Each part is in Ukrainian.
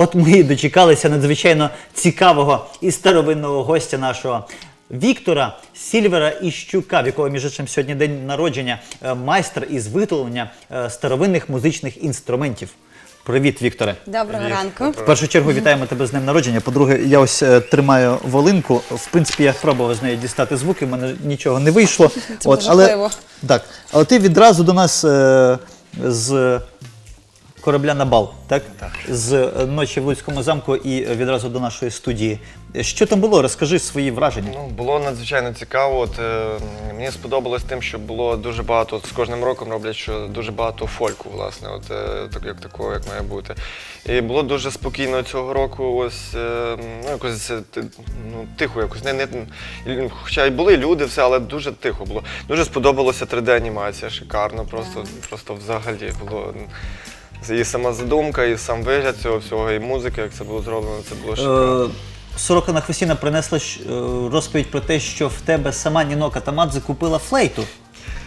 От ми і дочекалися надзвичайно цікавого і старовинного гостя нашого Віктора Сільвера Іщука, в якого, між іншим, сьогодні день народження, е, майстер із виготовлення е, старовинних музичних інструментів. Привіт, Вікторе. Доброго ранку. В першу чергу вітаємо тебе з днем народження. По-друге, я ось е, тримаю волинку. В принципі, я пробував з неї дістати звуки, в мене нічого не вийшло. Це було жахливо. так, але ти відразу до нас е, з корабля на бал, так? З е, ночі в Луцькому замку і відразу до нашої студії. Що там було? Розкажи свої враження. Ну, було надзвичайно цікаво. От, е, мені сподобалось тим, що було дуже багато, от, з кожним роком роблять, що дуже багато фольку, власне, от, е, так, як такого, як має бути. І було дуже спокійно цього року, ось, е, ну, якось е, ти- ну, тихо, якось. Не, не, і- хоча й були люди, все, але дуже тихо було. Дуже сподобалося 3D-анімація, шикарно, просто, просто взагалі було. І сама задумка, і сам вигляд цього всього, і музика, як це було зроблено, це було шикарно. Е, Сорока Хвостіна принесла е, розповідь про те, що в тебе сама Ніно Катамадзе купила флейту.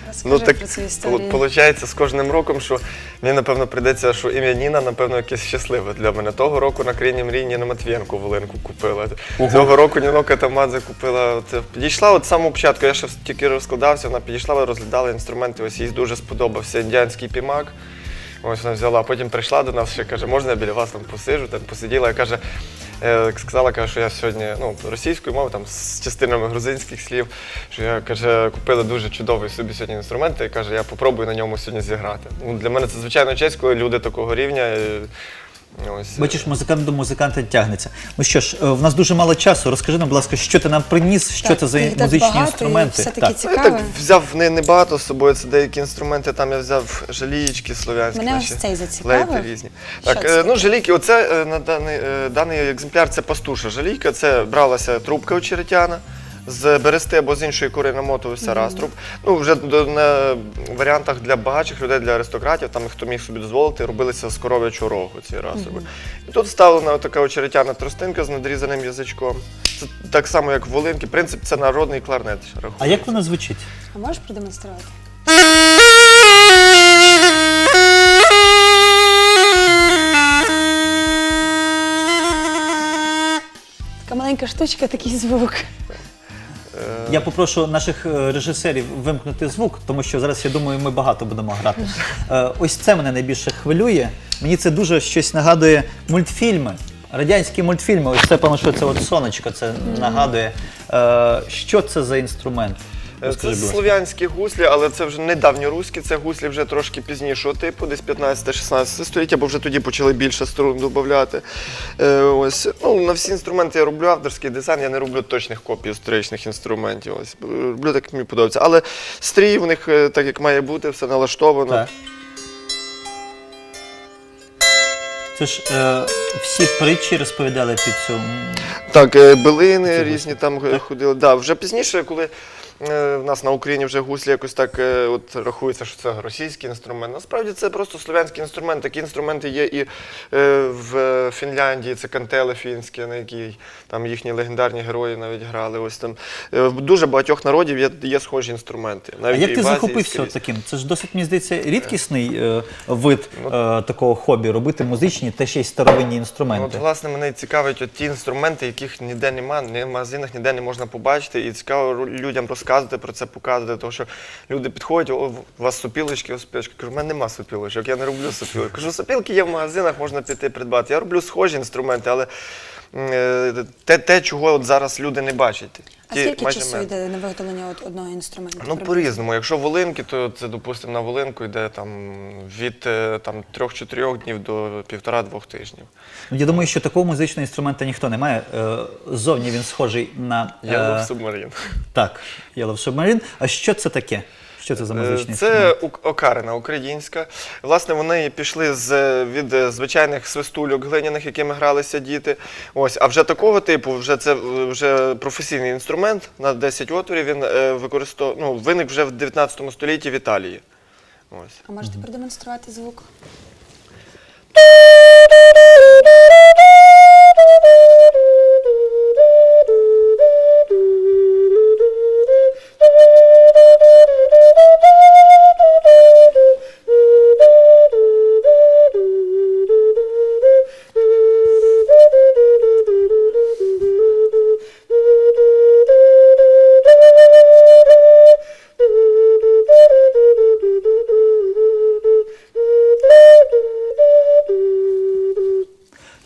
Розкажи Ну так про цю історію. виходить з кожним роком, що мені напевно прийдеться, що ім'я Ніна, напевно, якесь щасливе для мене. Того року на країні мрії Ніна Матвієнко Волинку купила. Ого. Цього року Ніно Катамадзе купила. Підійшла от самого початку, я ще тільки розкладався, вона підійшла, розглядала інструменти, ось їй дуже сподобався індіанський пімак. Ось вона взяла, потім прийшла до нас ще каже, можна я біля вас там посижу, там посиділа Я каже, е, сказала, каже, що я сьогодні ну, російською мовою, там з частинами грузинських слів, що я каже, купила дуже чудовий собі сьогодні інструмент, і каже, я попробую на ньому сьогодні зіграти. Ну, для мене це звичайно честь, коли люди такого рівня. е, Ось, е, Бачиш, музикант до музиканта тягнеться. Ну що ж, е, в нас дуже мало часу. Розкажи нам, будь ласка, що ти нам приніс, що Так, це за їх так музичні багато, і інструменти. все таки Так. Ну. Я так взяв не, не багато з собою, це деякі інструменти, там я взяв жалієчки слов'янські. Мене наші, ось цей зацікавив. флейти різні. Що Так, це е, ну жалійки, оце е, на даний, е, даний екземпляр це пастуша жалійка, це бралася трубка очеретяна. З берести або з іншої кори намотувався раструб. Ну, вже до- на варіантах для багатших людей, для аристократів, там хто міг собі дозволити, робилися з коров'ячого рогу ці расруби. І тут вставлена така очеретяна тростинка з надрізаним язичком. Це так само, як в Волинки. Принцип це народний кларнет. А як вона звучить? А можеш продемонструвати? Така маленька штучка, такий звук. Я попрошу наших е, режисерів вимкнути звук, тому що зараз я думаю, ми багато будемо грати. Е, Ось це мене найбільше хвилює. Мені це дуже щось нагадує мультфільми. Радянські мультфільми, ось це певно, що це от сонечко, це нагадує. Е, Що це за інструмент? Е, Розкажи, Це слов'янські гуслі, але це вже не давньоруські, це гуслі вже трошки пізнішого типу, десь 15-16 століття, бо вже тоді почали більше струн додати. Е, ось. Ну, на всі інструменти я роблю авторський дизайн, я не роблю точних копій історичних інструментів. Ось. Роблю так, як мені подобається. Але стрій в них е, так, як має бути, все налаштовано. Так. Це ж е, всі притчі розповідали під цю. Так, е, билини різні там ходили. Да, вже пізніше, коли в нас на Україні вже гуслі якось так е, от, рахується, що це російський інструмент. Насправді це просто слов'янський інструмент. Такі інструменти є і е, в Фінляндії, це кантели фінські, на які там їхні легендарні герої навіть грали. Ось там Е, в дуже багатьох народів є, є схожі інструменти. А як ти в захопився таким? Це ж досить, мені здається, рідкісний е, вид е, такого хобі робити музичні та ще й старовинні Ну, інструменти. От, власне, мене цікавить от ті інструменти, яких ніде немає, ні в магазинах ніде не можна побачити. І цікаво людям розказувати про це, показувати. Тому що люди підходять, у вас сопілочки, сопілочки. Кажу, у мене нема сопілочок, я не роблю сопілок. Кажу, сопілки є в магазинах, можна піти придбати. Я роблю схожі інструменти, але е, те, те чого от зараз люди не бачать. А Ті скільки майже часу йде на виготовлення от одного інструменту? Ну, по-різному. Якщо волинки, то це, допустимо, на волинку йде там від е, там, 3-4 днів до півтора-двох тижнів. Ну, Я думаю, що такого музичного інструмента ніхто не має. Е, Ззовні він схожий на Yellow Submarine. лов субмарин. так, Yellow Submarine. А що це таке? Що це за музичний Е, Це інструмент? окарина українська. Власне, вони пішли з, від е, звичайних свистульок глиняних, якими гралися діти. Ось, а вже такого типу, вже це вже професійний інструмент на 10 отворів. Він е, використов... ну, виник вже в 19 столітті в Італії. Ось. А можете продемонструвати звук?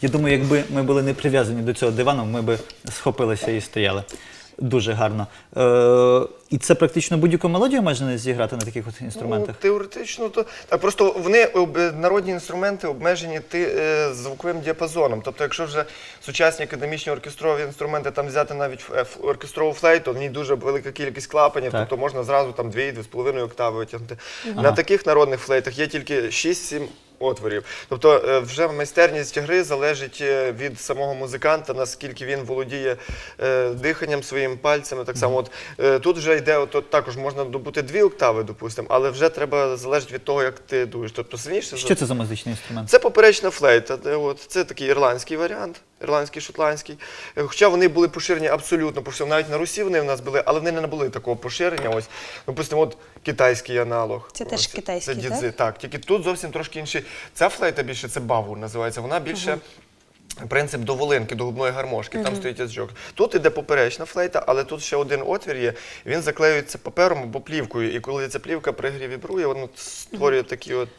Я думаю, якби ми були не прив'язані до цього дивану, ми би схопилися і стояли. Дуже гарно. Е, і це практично будь-яку мелодію можна зіграти на таких от інструментах. Ну, теоретично, то так просто вони народні інструменти обмежені ти, е, звуковим діапазоном. Тобто, якщо вже сучасні академічні оркестрові інструменти там взяти навіть оркестрову флейту, в ній дуже велика кількість клапанів, Так. тобто можна зразу там 2-2,5 октави витягнути. На таких народних флейтах є тільки 6-7 отворів. Тобто е, вже майстерність гри залежить е, від самого музиканта, наскільки він володіє е, диханням своїм пальцями. Так само, от тут вже йде, от, от також можна добути дві октави, допустимо, але вже треба залежить від того, як ти дуєш. Тобто сильніше Що це за музичний інструмент? це поперечна флейта. От, це такий ірландський варіант, ірландський, шотландський. Е, Хоча вони були поширені абсолютно по всьому. Навіть на Русі вони в нас були, але вони не набули такого поширення. Ось, допустимо, от китайський аналог. Це теж китайський, це так? дідзи. Так, тільки тут зовсім трошки інший. Ця флейта більше це бавур називається. Вона більше. Принцип до волинки, до губної гармошки, там стоїть язичок. Тут іде поперечна флейта, але тут ще один отвір є. Він заклеюється папером або плівкою. І коли ця плівка при грі вібрує, воно створює такі от.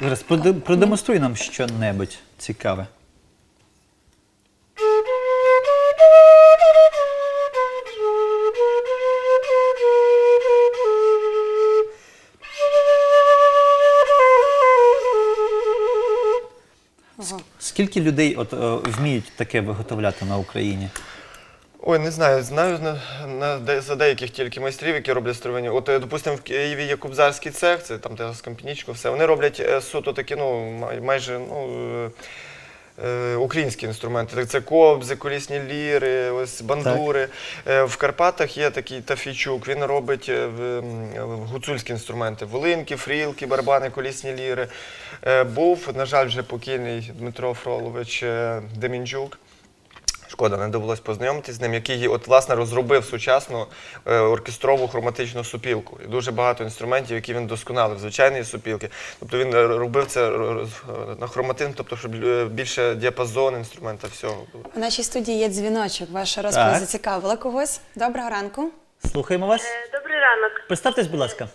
Зараз продемонструй нам що-небудь цікаве. Скільки людей от, е, вміють таке виготовляти на Україні? Ой, не знаю, знаю на, на, де- за деяких тільки майстрів, які роблять старовинні. От, е, допустимо, в Києві є кубзарський цех, це там з все. Вони роблять е, суто такі, ну, май- майже ну, е, е, українські інструменти. Це кобзи, колісні ліри, ось бандури. Е, в Карпатах є такий Тафійчук, він робить е, в, гуцульські інструменти. Волинки, фрілки, барабани, колісні ліри. Е, був, на жаль, вже покійний Дмитро Фролович е, Демінчук. Шкода, не довелось познайомитися з ним, який от, власне розробив сучасну е, оркестрову хроматичну супілку. І дуже багато інструментів, які він досконалив, звичайної супілки. Тобто він е, робив це роз- на хроматин, тобто, щоб е, більше діапазон інструмента всього було. У нашій студії є дзвіночок. Ваша розповідь зацікавила когось. Доброго ранку. Слухаємо вас. Е, Добрий ранок. Представтесь, будь ласка.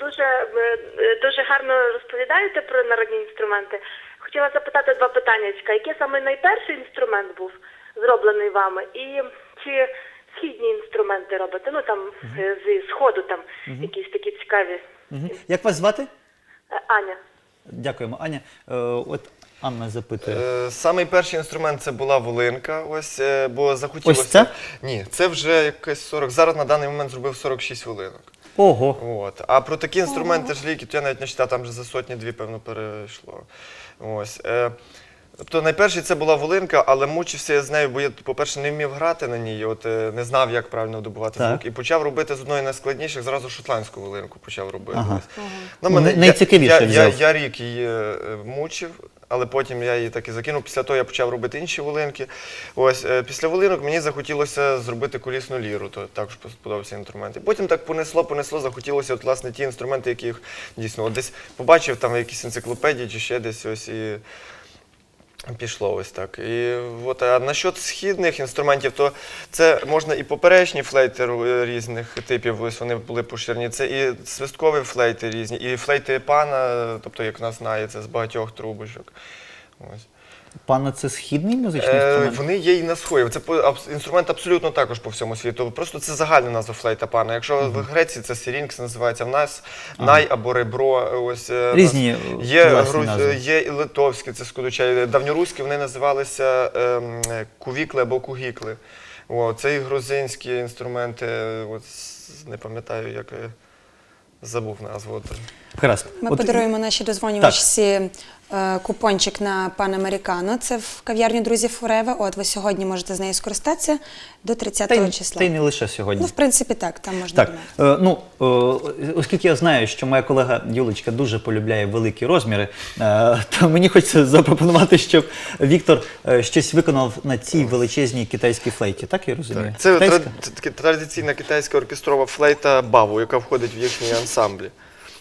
Дуже е, е, дуже гарно розповідаєте про народні інструменти. Хотіла запитати два питання. Який саме найперший інструмент був зроблений вами? І чи східні інструменти робите? Ну там е, зі сходу там якісь такі цікаві. Мгм. Як вас звати? Е, Аня. Дякуємо, Аня. Е, от Анна запитує. Е, Самий перший інструмент це була волинка, ось, е, бо захотілося. Ось це? Ні, це вже якесь 40. Зараз на даний момент зробив 46 волинок. Ого. От. А про такі інструменти ж ліки, то я навіть не читав, там вже за сотні дві, певно, перейшло. Ось. Тобто найперше це була волинка, але мучився я з нею, бо я, по-перше, не вмів грати на ній, от, е, не знав, як правильно добувати Так. звук. І почав робити з одної найскладніших, зразу шотландську волинку почав робити. Ага. Ось. Ну, Ну, мене- найцікавіше я, я, я, взяв. я рік її е, мучив. Але потім я її так і закинув. Після того я почав робити інші волинки. Ось е, після волинок мені захотілося зробити колісну ліру, то також сподобався інструмент. І потім так понесло, понесло, захотілося от, власне ті інструменти, які їх дійсно от десь побачив там в якійсь енциклопедії чи ще десь ось і. Пішло ось так. І от, а насчет східних інструментів, то це можна і поперечні флейти різних типів, ось вони були поширені. Це і свисткові флейти різні, і флейти пана, тобто, як нас знає, це з багатьох трубочок. Ось. Пане, це східний музичний Е, вони є і на сході. Це по- абс- інструмент абсолютно також по всьому світу. Просто це загальна назва флейта пана. Якщо в Греції це сірінкс називається, в нас най або ребро. Ось е, Різні, нас є, власні груз- назви. є і литовські, це скудучай. Давньоруські вони називалися ем, е, кувікли або кугікли. О, це і грузинські інструменти. е, От, с- не пам'ятаю, як е, забув назву. От. Гаразд. Ми От- подаруємо нашій дозвонювачці е, купончик на пан Американо. Це в кав'ярні друзі Форева. От ви сьогодні можете з нею скористатися до 30 Та числа. та й не лише сьогодні. Ну, в принципі, так, там можна Так, е, ну е, оскільки я знаю, що моя колега Юлечка дуже полюбляє великі розміри, е, то мені хочеться запропонувати, щоб Віктор е, щось виконав на цій величезній китайській флейті. Так я розумію? Це Китайська? це таки традиційна китайська оркестрова флейта баву, яка входить в їхні ансамблі.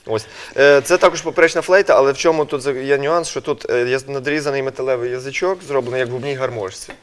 Ось. Е, Це також поперечна флейта, але в чому тут є нюанс, що тут е, є надрізаний металевий язичок, зроблений як в губній гармошці.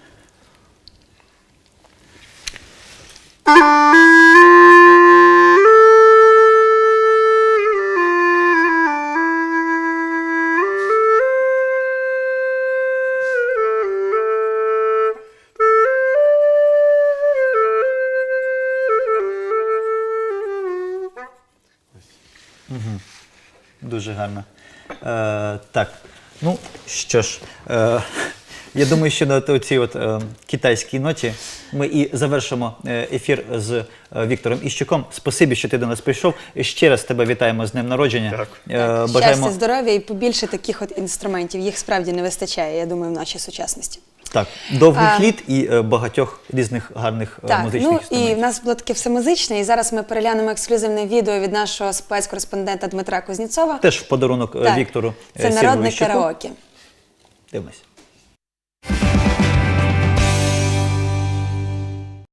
Дуже гарно. Е, так, ну що ж, е, я думаю, що на цій от е, китайській ноті ми і завершимо е, ефір з е, Віктором Іщуком. Спасибі, що ти до нас прийшов. Ще раз тебе вітаємо з днем народження. Дякую. Е, Щастя, здоров'я і побільше таких от інструментів. Їх справді не вистачає, я думаю, в нашій сучасності. Так, довгих А, літ і е, багатьох різних гарних е, Так, музичних ну і інструментів. в нас було таке все музичне, і зараз ми переглянемо ексклюзивне відео від нашого спецкореспондента Дмитра Кузнєцова. Теж в подарунок е, Так, Віктору е, Це народне Іщуку. караоке. Дивимось.